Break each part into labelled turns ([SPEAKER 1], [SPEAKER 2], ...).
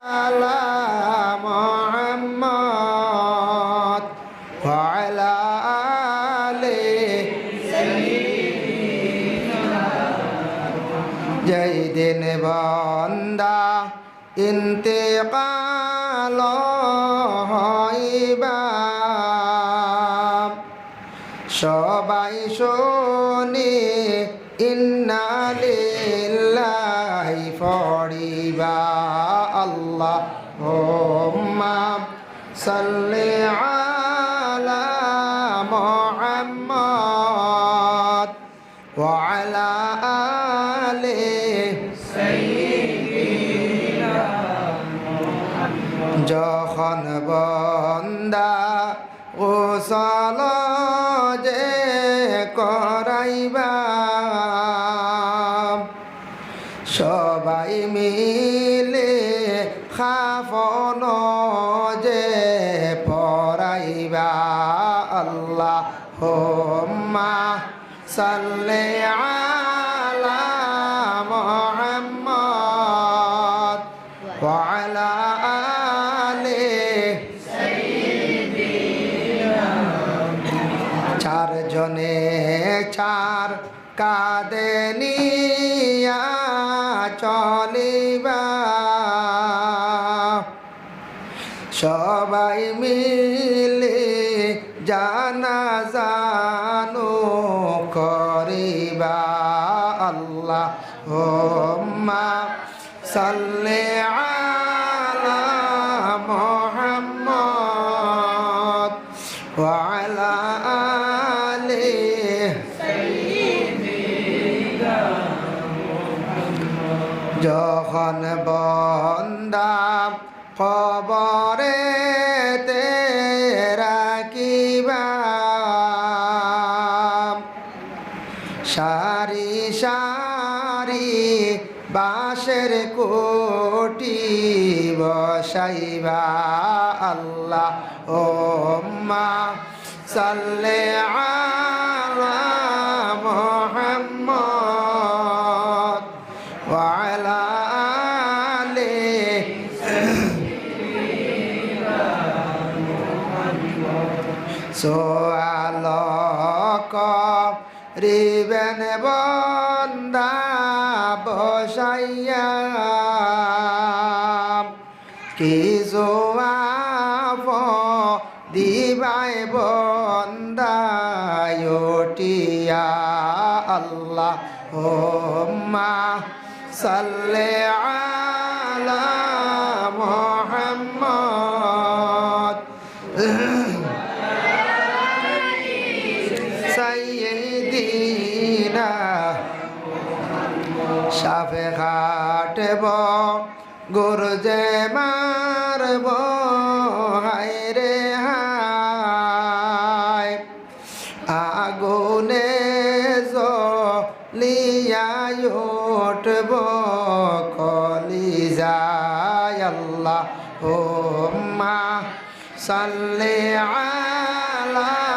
[SPEAKER 1] على محمد وعلى آله যেই দিন বন্দা ইন্তেকাল হইবা সবাই শোনে ইন্নালিল্লাহি পড়িবা আল্লাহ হোম্মা সাল্লি আলা মুহাম্মদ وعلى آله যখন বন্দা গোসল যে করাইবা সবাই মিলে সাল্লে আলা মোহাম্মদ ওয়ালা আলে চার জনে চার কাঁদে নিয়া চলিবা। সবাই মিলে জানা হাবিবা আল্লাহ হোম্মা সাল্লে আলা মোহাম্মদ ওয়ালা আলি যখন বল বসাইবা আল্লাহ ও মা সাল্লে আলা মোহাম্মদ ওয়ালা আলে সোয়ালক রিবেন বন্দা বসাইয়া কি জোয়াব? দিবাই বন্দায়টিয়া আল্লাহ হোম্মা সাল্লে আলা মুহাম্মদ। সাইয়্যিদিনা সাফে খাটব। গুরুজে মারব হায়। রে আগুনে লিয়ায় উঠব কলি যায় ও মা সাল্লে আলা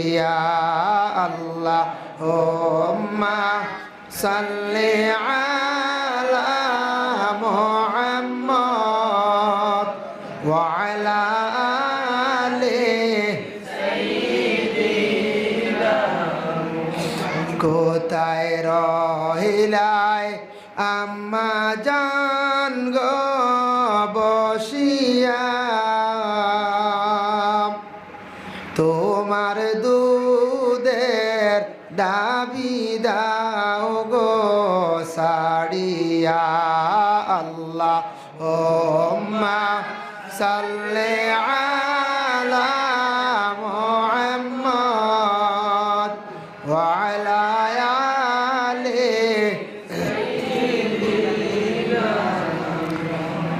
[SPEAKER 1] দেখিয়া আল্লাহ হোম্মা সাল্লি আলা মুহাম্মদ وعلى آله কোথায় রহিলাই আম্মা জান গো বসিয়া ইয়া আল্লাহ ও মা সাল্লে আলা মুহাম্মদ ওয়া আলা আলি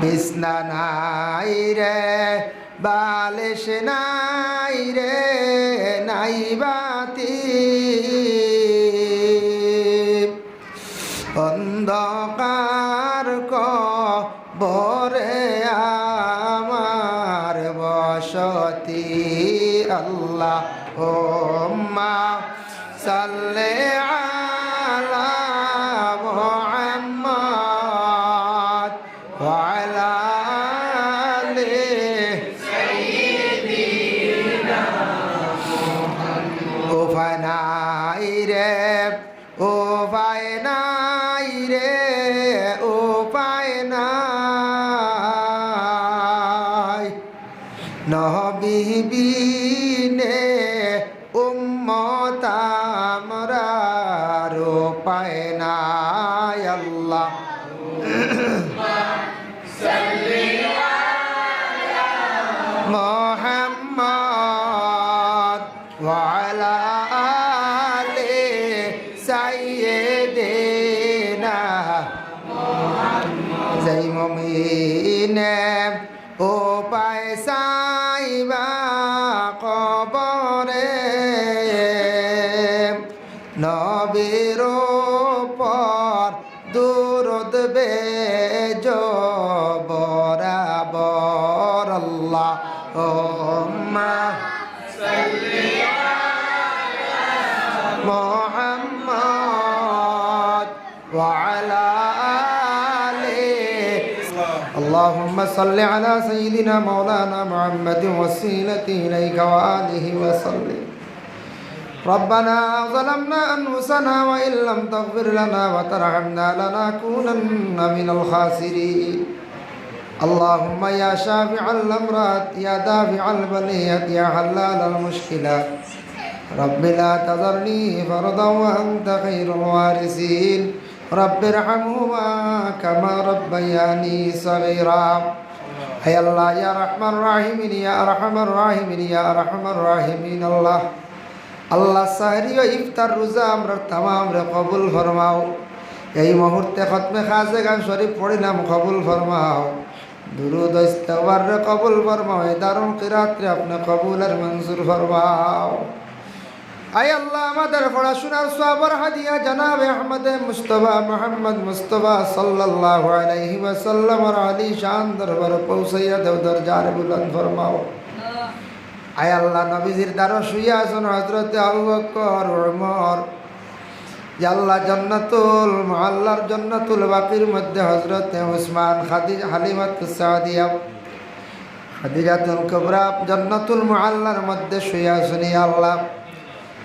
[SPEAKER 1] বিছনা নাই রে বালিশ আল্লাহ ও মা উম্মত আমরা রো পায়নাই আল্লাহ। মোহাম্মদ ওয়ালা আলে সাইয়েদেনা। জয় ও পায়সাইবা কবরে اللهم صل على سيدنا مولانا محمد وسيلة إليك وآله وسلم ربنا ظلمنا أنفسنا وإن لم تغفر لنا وترحمنا لنكونن من الخاسرين اللهم يا شافع الأمراض يا دافع البليات يا حلال المشكلات رب لا تذرني فرضا وأنت خير الوارثين رب ارحمهما كما ربياني صغيرا هيا الله يا رحمن الراحمين يا أرحم الراحمين يا أرحم الراحمين الله আল্লাহ সাহরি ও ইফতার রোজা আমরা তামাম রে কবুল ফরমাও এই মুহূর্তে খতমে খাজে গান শরীফ পড়িলাম কবুল ফরমাও দুরুদ ইস্তেগফার রে কবুল ফরমাও এই দারুণ কিরাত রে আপনি কবুল আর মঞ্জুর ফরমাও আই আল্লাহ আমাদের পড়াশোনার সবর হাদিয়া জানাবে আহমদ মুস্তফা মোহাম্মদ মুস্তফা সাল্লাল্লাহু আলাইহি ওয়াসাল্লাম আর আলী শান দরবার পৌঁছাইয়া দেও দরজার বুলন্দ ফরমাও। আয় আল্লাহ নবীজির দ্বারা শুয়ে আছেন হজরতে আবু বকর ওমর আল্লাহ জন্নাতুল মহল্লার জন্নাতুল বাকির মধ্যে হজরতে উসমান খাদি হালিমাত সাদিয়া খাদিজাতুল কবরা জন্নাতুল মহল্লার মধ্যে শুয়ে ইয়া আল্লাহ।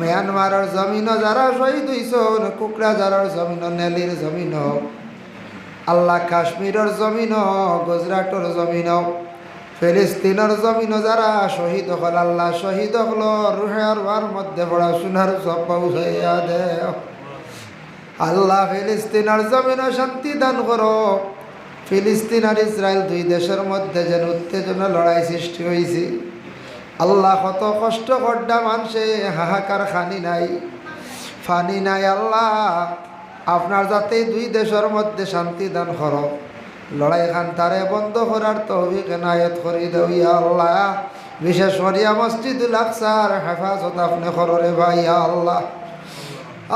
[SPEAKER 1] মিয়ানমারের জমিন যারা শহীদ হইছ কুকড়া যারার জমিন, নেলির জমিন, আল্লাহ কাশ্মীরের জমিন, গুজরাটর জমিন, ফিলিস্তিনের জমিন যারা শহীদ হল, আল্লাহ শহীদ হল রুহের বার মধ্যে পড়াশোনার সব পৌঁছাইয়া দে। আল্লাহ ফিলিস্তিনের জমিন শান্তি দান করো। ফিলিস্তিন আর ইসরায়েল দুই দেশের মধ্যে যেন উত্তেজনা, লড়াই সৃষ্টি হয়েছে আল্লাহ কত কষ্ট করডা মানুষে হাহাকার খানি নাই। ফানি নাই আল্লাহ। আপনার যাতে দুই দেশের মধ্যে শান্তি দান কর। লড়াই খান তারে বন্ধ করার তহবিক নায়ত করি দেও ইয়া আল্লাহ। বিশেষ করিয়া মসজিদুল আকসার, হেফাজত আপনি কররে ভাই আল্লাহ।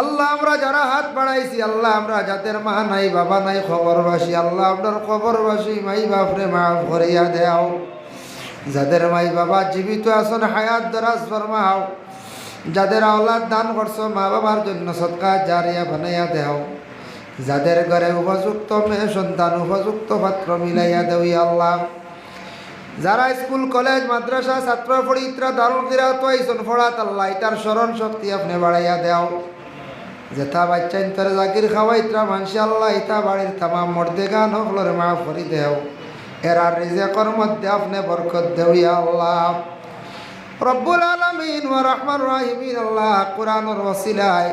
[SPEAKER 1] আল্লাহ, আমরা যারা হাত বাড়াইছি, আল্লাহ, আমরা যাদের মা নাই, বাবা নাই, খবরবাসী, আল্লাহ, আপনার খবরবাসী, মাই বাপরে মাফ করিয়া দেও। যাদের মাই বাবা জীবিত আছেন, হায়াত দরাজ ফরমাও। যাদের আওলাদ দান করছ, মা বাবার জন্য সৎকা জারিয়া বানাইয়া দেও। যাদের ঘরে উপযুক্ত মেয়ে, সন্তান, উপযুক্ত পাত্র মিলাইয়া দেও আল্লাহ। যারা স্কুল, কলেজ, মাদ্রাসা, ছাত্র, পরিত্রা দারুণ কিরা তো আইসন ফড়াত আল্লাহ, ইতার স্মরণ শক্তি আপনি বাড়াইয়া দেও। যেথা বাচ্চা ইন্তরে জাকির খাওয়াইত্রা মানসি আল্লাহ ইতা বাড়ির তামাম মর্দে গান হকলরে মা ফরি দেও। এরা রিজেকর মধ্যে আপনি বরকত দেও আল্লাহ। রব্বুল আলমিন ওয়া রহমান রাহিমিন, আল্লাহ কোরআনুর ওসিলায়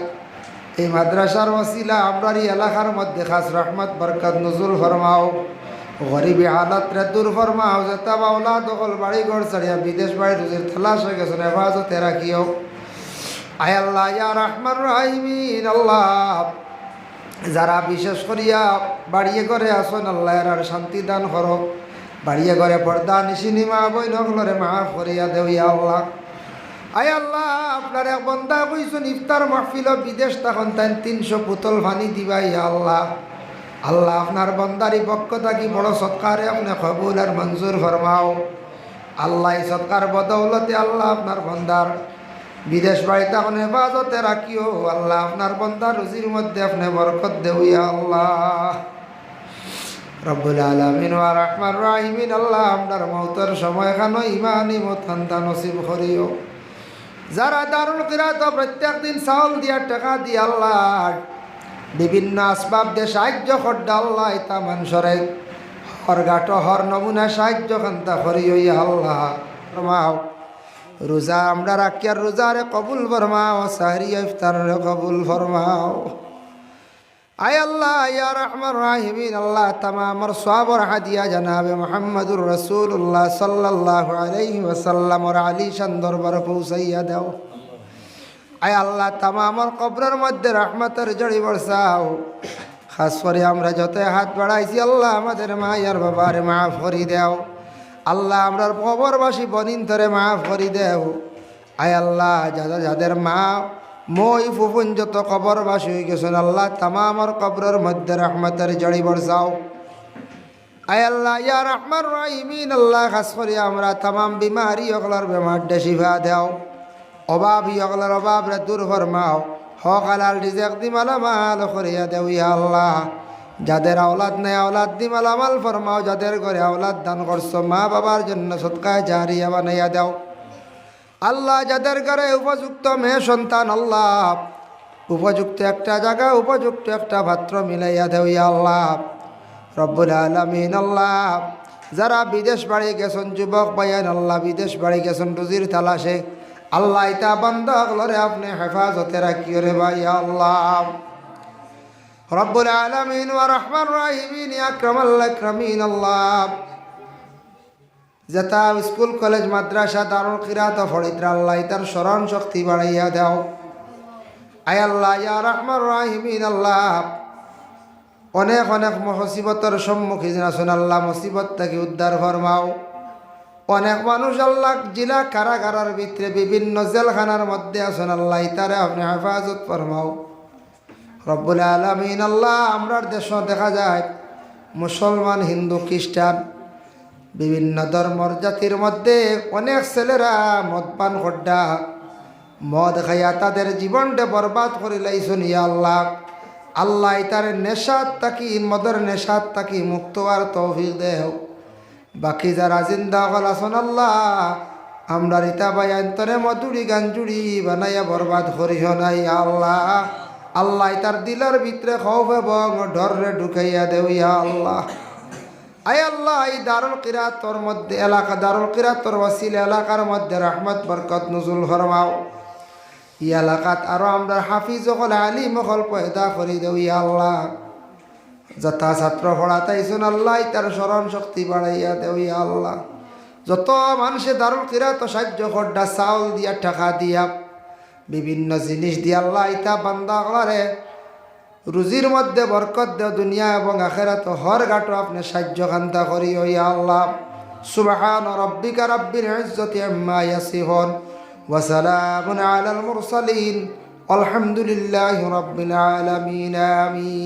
[SPEAKER 1] এই মাদ্রাসার ওসিলা আমরার এই এলাকার মধ্যে খাস রহমত, বরকত নজরুল ফরমাও, গরিবী হালত রে দূর ফরমাও, যেতা বাউলা দখল বাড়ি ঘর ছাড়িয়া বিদেশ বাড়ি রুজির থালাশ হয়ে গেছেন হেফাজতে রাখিও। আয় আল্লাহ, ইয়া রহমান রাহিমিন, আল্লাহ, যারা বিশেষ করিয়া বাড়িয়ে করে আসন, আল্লাহ এর শান্তি দান করো। বাড়িয়ে ঘরে পর্দা নিশিনি মা বই নগলরে মাফ করিয়া দেও ইয়া আল্লাহ। আয় আল্লাহ, আপনার এক বন্দা কইসুন, ইফতার মাহফিল বিদেশ তখন তাই তিনশো পুতল ভানি দিবা ইয়া আল্লাহ। আল্লাহ, আপনার বন্দারি পক্ষ থাকি বড় সৎকারে আপনি কবুল আর মঞ্জুর ফরমাও। আল্লাহ সৎকার বদৌলতে আল্লাহ আপনার বন্দার বিদেশ বাড়িতে এখন হেফাজতে রাখিও। আল্লাহ, আপনার বন্দার রুজির মধ্যে আপনি বরকত দেও ইয়া আল্লাহ। রব্বুল আলমিন রহমান রাহিমিন, আল্লাহ আপনার মৌতর সময় খানো ইমানি মতান্তা নসিব করিও। যারা দারুল কিরাত প্রত্যেক দিন চাউল দিয়া, টাকা দিয়ে আল্লাহ, বিভিন্ন আসবাব দিয়ে সাহায্য করডা আল্লাহ ইতা মানুষরে হর গাট হর নমুনা সাহায্য খান্তা করিও ইয়া আল্লাহ। ফরমাও, রোজা আমরা রাখিয়ার রোজারে কবুল ফরমাও সাহরি ইফতারে কবুল ফরমাও। আয় আল্লাহ, ইয়া রহমান রাহিমিন, আল্লাহ তামামর সবর হাদিয়া জানাবে মোহাম্মদুর রসুল্লাহ সাল্লাহ আলাইহি ওয়াসাল্লামর আলী শান দরবার পৌঁছাইয়া দাও। আয় আল্লাহ, তামামর কবরের মধ্যে রহমতের জড়ি বর্ষাও। খাস করে আমরা যত হাত বাড়াইছি, আল্লাহ আমাদের মায়ার বাবার মাফ করি দেও। আল্লাহ আমরার কবরবাসী বনিন ধরে মাফ করি দেও। আয় আল্লাহ যাদের মা মই ফুফুন যত কবরবাসী হয়ে গেছেন আল্লাহ, তামামর কবরের মধ্যে রহমতের জড়ি বর্ষাও। আয় আল্লাহ, ইয়া রহমান রাহিমিন, আল্লাহ খাস করি আমরা, তামাম বিমারি অগলার বেমার শিফা দেও। অভাব ইয়গলার অভাব রে দূর ফরমাও। হক আলাল রিজেক দি মালামাল করিয়া দেও ইয়া আল্লাহ। যাদের আওলাদ নেই আওলাদ দি মালামাল ফরমাও, যাদের ঘরে আওলাদ দান করছ মা বাবার জন্য সৎকায় জারিয়া বানাইয়া দেও। আল্লাহ যাদের ঘরে উপযুক্ত মেয়ে সন্তান, আল্লাহ। উপযুক্ত একটা জায়গা, উপযুক্ত একটা পাত্র মিলাইয়া দেও ইয়া আল্লাহ। রব্বুল আলমিন, আল্লাহ। যারা বিদেশ বাড়ি গেছেন, যুবক বাইয়ান আল্লাহ বিদেশ বাড়ি গেছেন, রুজির তালাশে। আল্লাহ ইতা বন্ধ হলরে আপনি হেফাজতে রাখিও রে ভাই আল্লাহ। রব্বুল আলমিন, ওয়া রহমান রাহিমিন আকরাম আল্লাহ আকরামিন, আল্লাহ। যেটা স্কুল, কলেজ, মাদ্রাসা, দারুল কিরাত, ফরিদ্রা আল্লাহ তার স্মরণ শক্তি বাড়াইয়া দাও। আয় আল্লাহ, ইয়া রহমান রাহিমিন, আল্লাহ। অনেক অনেক মুসিবতের সম্মুখীন আছেন আল্লাহ, মুসিবত থেকে উদ্ধার ফরমাও। অনেক মানুষ আল্লাহ জেলা কারাগারের ভিতরে বিভিন্ন জেলখানার মধ্যে আছেন আল্লাহ, তারে আপনি হেফাজত ফরমাও। রব্বুল আলমিন, আল্লাহ, আমরার দেশ দেখা যায়, মুসলমান, হিন্দু, খ্রিস্টান বিভিন্ন ধর্মর জাতির মধ্যে অনেক ছেলেরা মদ পান খড্ডা, মদ খাইয়া তাদের জীবনটা বরবাদ করে লাইছুন আল্লাহ। আল্লাহ তার নেশাত তাকি, মদের নেশাত তাকি মুক্ত আর তৌফিক দেহ বাকি যারা জিন্দা হল আসন আল্লাহ, আমরা রিতা বাই অন্তরে মধুরি গাঞ্জুড়ি বানাইয়া বরবাদ করিহ নাই আল্লাহ। আল্লাহ তার দিলার ভিতরে খৌফ এবং ডরে ঢুকাইয়া দেও, ইয়া আল্লাহ। আয় আল্লাহ, এই দারুল কিরাতর মধ্যে, এলাকা দারুল কিরাতর ওয়াসিল, এলাকার মধ্যে রহমত, বরকত নজুল ফরমাও। ই এলাকাত আরও আমরা হাফিজ হল আলিম হল পয়দা করি দেও, ইয়া আল্লাহ। যথা ছাত্র পড়াতাইছুন আল্লাহ, তার স্মরণ শক্তি বাড়াইয়া দেও, ইয়া আল্লাহ। যত মানুষে দারুল কিরাত সাহায্য খড্ডা চাউল দিয়া, টাকা দিয়া, বিভিন্ন জিনিস দিয়া আল্লাহ, ইতা বান্দা করে রুজির মধ্যে বরকত দেও দুনিয়া এবং আখেরাত। হর গাটো আপনি সাহায্য খান্তা করি ইয়া আল্লাহ। সুবহান রব্বিকা রব্বিল ইজ্জতি আম্মা ইয়াসিফুন ওয়া সালামুন আলাল মুরসালিন। আলহামদুলিল্লাহি রাব্বিল আলামিন, আমিন।